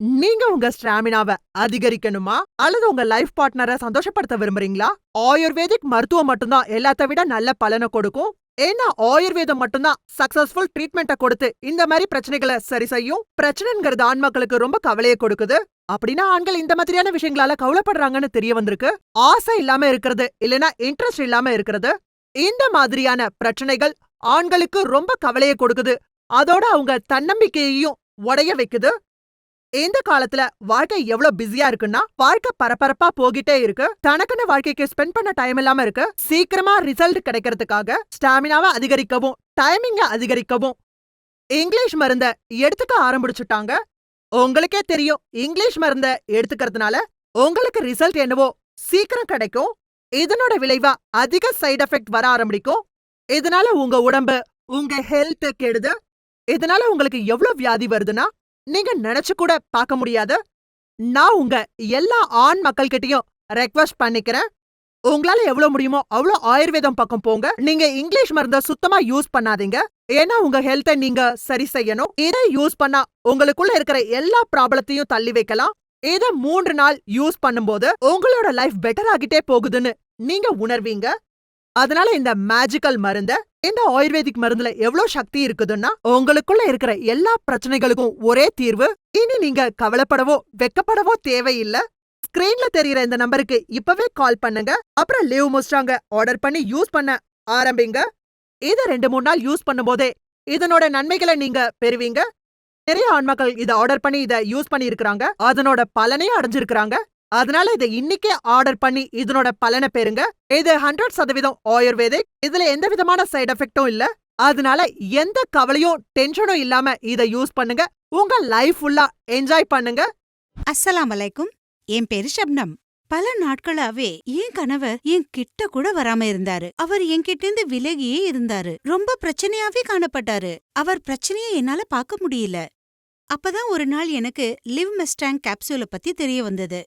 நீங்க உங்க ஸ்டாமினாவை அதிகரிக்கணுமா? அல்லது உங்க லைஃப் பார்ட்னரை சந்தோஷப்படுத்த விரும்புறீங்களா? ஆயுர்வேதிக் மருத்துவம் மட்டும்தான் எல்லாத்த விட நல்ல பலனை கொடுக்கும். ஏன்னா ஆயுர்வேதம் மட்டும்தான் சக்சஸ்ஃபுல் ட்ரீட்மெண்ட்டை கொடுத்து இந்த மாதிரி பிரச்சனைகளை சரி செய்யும். பிரச்சனைங்கிறது ஆண்மக்களுக்கு ரொம்ப கவலையை கொடுக்குது. அப்படின்னா ஆண்கள் இந்த மாதிரியான விஷயங்களால கவலைப்படுறாங்கன்னு தெரிய வந்திருக்கு. ஆசை இல்லாம இருக்கிறது இல்லனா இன்ட்ரெஸ்ட் இல்லாம இருக்கிறது. இந்த மாதிரியான பிரச்சனைகள் ஆண்களுக்கு ரொம்ப கவலையை கொடுக்குது. அதோட அவங்க தன்னம்பிக்கையையும் உடைய வைக்குது. இந்த காலத்துல வாழ்க்கை எவ்வளவு பிஸியா இருக்குன்னா வாழ்க்கை பரபரப்பா போகிட்டே இருக்கு. தனக்குன்னு வாழ்க்கைக்கு ஸ்பெண்ட் பண்ண டைம் இல்லாம இருக்கு. சீக்கிரமா ரிசல்ட் கிடைக்கிறதுக்காக ஸ்டாமினாவை அதிகரிக்கவும் டைமிங்க அதிகரிக்கவும். இங்கிலீஷ் மருந்த எடுத்துக்க ஆரம்பிச்சுட்டாங்க. உங்களுக்கே தெரியும் இங்கிலீஷ் மருந்த எடுத்துக்கிறதுனால உங்களுக்கு ரிசல்ட் என்னவோ சீக்கிரம் கிடைக்கும். இதனோட விளைவா அதிக சைடு எஃபெக்ட் வர ஆரம்பிக்கும். இதனால உங்க உடம்பு உங்க ஹெல்த் கெடுது. இதனால உங்களுக்கு எவ்வளவு வியாதி வருதுன்னா நீங்க நினைச்சு கூட பார்க்க முடியாது. நான் உங்க எல்லா ஆண் மக்கள்கிட்டயும் ரெக்வஸ்ட் பண்ணிக்கிறேன். உங்களால எவ்வளவு முடியுமோ அவ்வளோ ஆயுர்வேதம் பக்கம் போங்க. நீங்க இங்கிலீஷ் மருந்த சுத்தமா யூஸ் பண்ணாதீங்க. ஏன்னா உங்க ஹெல்த்தை நீங்க சரி செய்யணும். இதை யூஸ் பண்ணா உங்களுக்குள்ள இருக்கிற எல்லா ப்ராப்ளத்தையும் தள்ளி வைக்கலாம். இத மூன்று நாள் யூஸ் பண்ணும்போது உங்களோட லைஃப் பெட்டர் ஆகிட்டே போகுதுன்னு நீங்க உணர்வீங்க. அதனால இந்த மேஜிக்கல் மருந்த இந்த ஆயுர்வேதிக் மருந்துல எவ்வளவு சக்தி இருக்குதுன்னா உங்களுக்குள்ள இருக்கிற எல்லா பிரச்சனைகளுக்கும் ஒரே தீர்வு இனி நீங்க கவலைப்படவோ வெக்கப்படவோ தேவையில்ல. ஸ்கிரீன்ல தெரியற இந்த நம்பருக்கு இப்பவே கால் பண்ணுங்க. அப்புறம் லீவ் முஸ்டாங்க ஆர்டர் பண்ணி யூஸ் பண்ண ஆரம்பிங்க. இத ரெண்டு மூணு நாள் யூஸ் பண்ணும்போதே இதனோட நன்மைகளை நீங்க பெறுவீங்க. நிறைய ஆண்மக்கள் இத ஆர்டர் பண்ணி இத யூஸ் பண்ணி இருக்கிறாங்க அதனோட பலனையும் அடைஞ்சிருக்கிறாங்க. அதனால இதை இன்னைக்கே ஆர்டர் பண்ணி இதனோட பலனை பெறுங்க. இது ஹண்ட்ரட் சதவீதம் ஆயுர்வேதிக். இதுல எந்த விதமான சைடு எஃபெக்டும் இல்ல. அதனால எந்த கவலையும் டென்ஷனும் இல்லாம இத யூஸ் பண்ணுங்க. உங்க லைஃப் ஃபுல்லா என்ஜாய் பண்ணுங்க. அஸ்ஸலாம் அலைக்கும். என் பேரு ஷப்னம். பல நாட்களாவே என் கணவர் என் கிட்ட கூட வராம இருந்தாரு. அவர் என்கிட்ட இருந்து விலகியே இருந்தாரு. ரொம்ப பிரச்சனையாவே காணப்பட்டாரு. அவர் பிரச்சனையை என்னால பார்க்க முடியல. அப்பதான் ஒரு நாள் எனக்கு லிவ் மெஸ்டாங் கேப்சூலை பத்தி தெரிய வந்தது.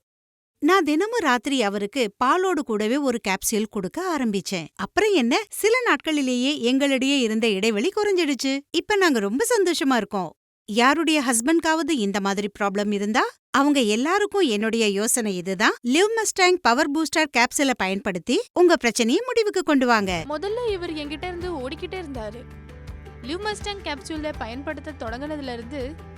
நான் தினமும் ராத்திரி அவருக்கு பாலோடு கூடவே ஒரு கேப்சியூல் கொடுக்க ஆரம்பிச்சேன். அப்புறம் என்ன? சில நாட்களிலேயே எங்களிடையே இருந்த இடைவெளி குறைஞ்சிடுச்சு. இப்ப நாங்க ரொம்ப சந்தோஷமா இருக்கோம். யாருடைய ஹஸ்பண்ட்காவது இந்த மாதிரி ப்ராப்ளம் இருந்தா? அவங்க எல்லாருக்கும் என்னுடைய யோசனை இதுதான். லிவ் மஸ்டாங் பவர் பூஸ்டர் கேப்சூலை பயன்படுத்தி உங்க பிரச்சனையை முடிவுக்கு கொண்டு வாங்க. முதல்ல இவர் என்கிட்ட இருந்து ஓடிக்கிட்டே இருந்தாரு. லிவ் மஸ்டாங் கேப்சூலை பயன்படுத்த தொடங்குனதுல இருந்து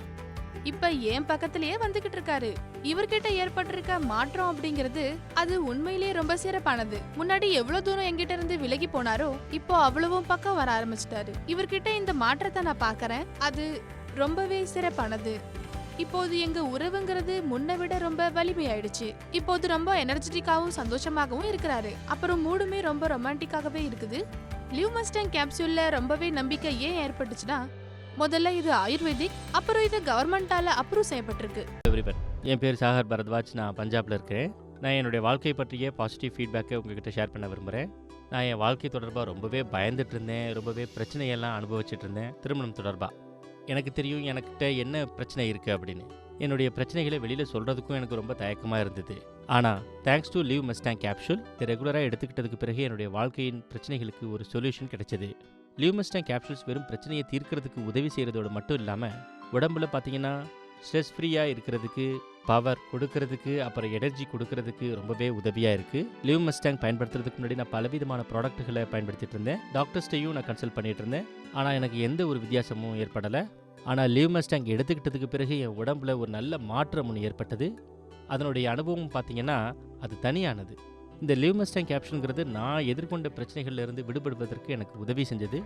இப்ப என் பக்கத்திலேயே வந்துகிட்டு இருக்காரு. இவர்கிட்ட ஏற்பட்டிருக்க மாற்றம் அப்படிங்கிறது அது உண்மையிலேயே ரொம்ப சிறப்பானது. முன்னாடி எவ்வளவு தூரம் எங்கிட்ட இருந்து விலகி போனாரோ இப்போ அவ்வளவும் பக்கம் வர ஆரம்பிச்சிட்டாரு. இவர்கிட்ட இந்த மாற்றத்தை நான் பாக்குறேன் அது ரொம்பவே சிறப்பானது. இப்போது எங்க உறவுங்கிறது முன்ன விட ரொம்ப வலிமையாயிடுச்சு. இப்போது ரொம்ப எனர்ஜெட்டிக்காவும் சந்தோஷமாகவும் இருக்கிறாரு. அப்புறம் மூடுமே ரொம்ப ரொமான்டிக்காகவே இருக்குது. லிவ் மஸ்டாங் கேப்சூல்ல ரொம்பவே நம்பிக்கை ஏன் ஏற்பட்டுச்சுன்னா முதல்ல இது ஆயுர்வேதிக் அப்புறம் இது கவர்மெண்டால அப்ரூவ் செய்யப்பட்டிருக்கு. எவ்ரிவன் என் பேர் சாகர் பரத்வாஜ். நான் பஞ்சாப்ல இருக்கிறேன் நான் என்னுடைய வாழ்க்கை பற்றிய பாசிட்டிவ் ஃபீட்பேக்கை உங்ககிட்ட ஷேர் பண்ண விரும்புகிறேன் நான் என் வாழ்க்கை தொடர்பாக ரொம்பவே பயந்துட்டு இருந்தேன். ரொம்பவே பிரச்சனையெல்லாம் அனுபவிச்சுட்டு இருந்தேன். திருமணம் தொடர்பாக எனக்கு தெரியும் எனக்கிட்ட என்ன பிரச்சனை இருக்குது அப்படின்னு. என்னுடைய பிரச்சனைகளை வெளியில் சொல்கிறதுக்கும் எனக்கு ரொம்ப தயக்கமாக இருந்தது. ஆனால் thanks to Liv Mustang capsule இது ரெகுலராக எடுத்துக்கிட்டதுக்கு பிறகு என்னுடைய வாழ்க்கையின் பிரச்சனைகளுக்கு ஒரு சொல்யூஷன் கிடைச்சது. லியூமஸ்டன் கேப்சூல்ஸ் வெறும் பிரச்சனையை தீர்க்கிறதுக்கு உதவி செய்கிறதோடு மட்டும் இல்லாமல் உடம்புல பார்த்தீங்கன்னா ஸ்ட்ரெஸ் ஃப்ரீயாக இருக்கிறதுக்கு பவர் கொடுக்கறதுக்கு அப்புறம் எனர்ஜி கொடுக்கறதுக்கு ரொம்பவே உதவியாக இருக்குது லிவ் மஸ்டாங் பயன்படுத்துறதுக்கு முன்னாடி நான் பலவிதமான ப்ராடக்ட்டுகளை பயன்படுத்திட்டு இருந்தேன். டாக்டர்ஸ்டையும் நான் கன்சல்ட் பண்ணிட்டு இருந்தேன். ஆனால் எனக்கு எந்த ஒரு வித்தியாசமும் ஏற்படலை. ஆனால் லிவ் மஸ்டாங் எடுத்துக்கிட்டதுக்கு பிறகு என் உடம்புல ஒரு நல்ல மாற்றம் ஒன்று ஏற்பட்டது. அதனுடைய அனுபவம் பார்த்தீங்கன்னா அது தனியானது. இந்த லிவ் மஸ்டாங் கேப்ஷனுங்கிறது நான் எதிர்கொண்ட பிரச்சனைகள்ல இருந்து விடுபடுவதற்கு எனக்கு உதவி செஞ்சது.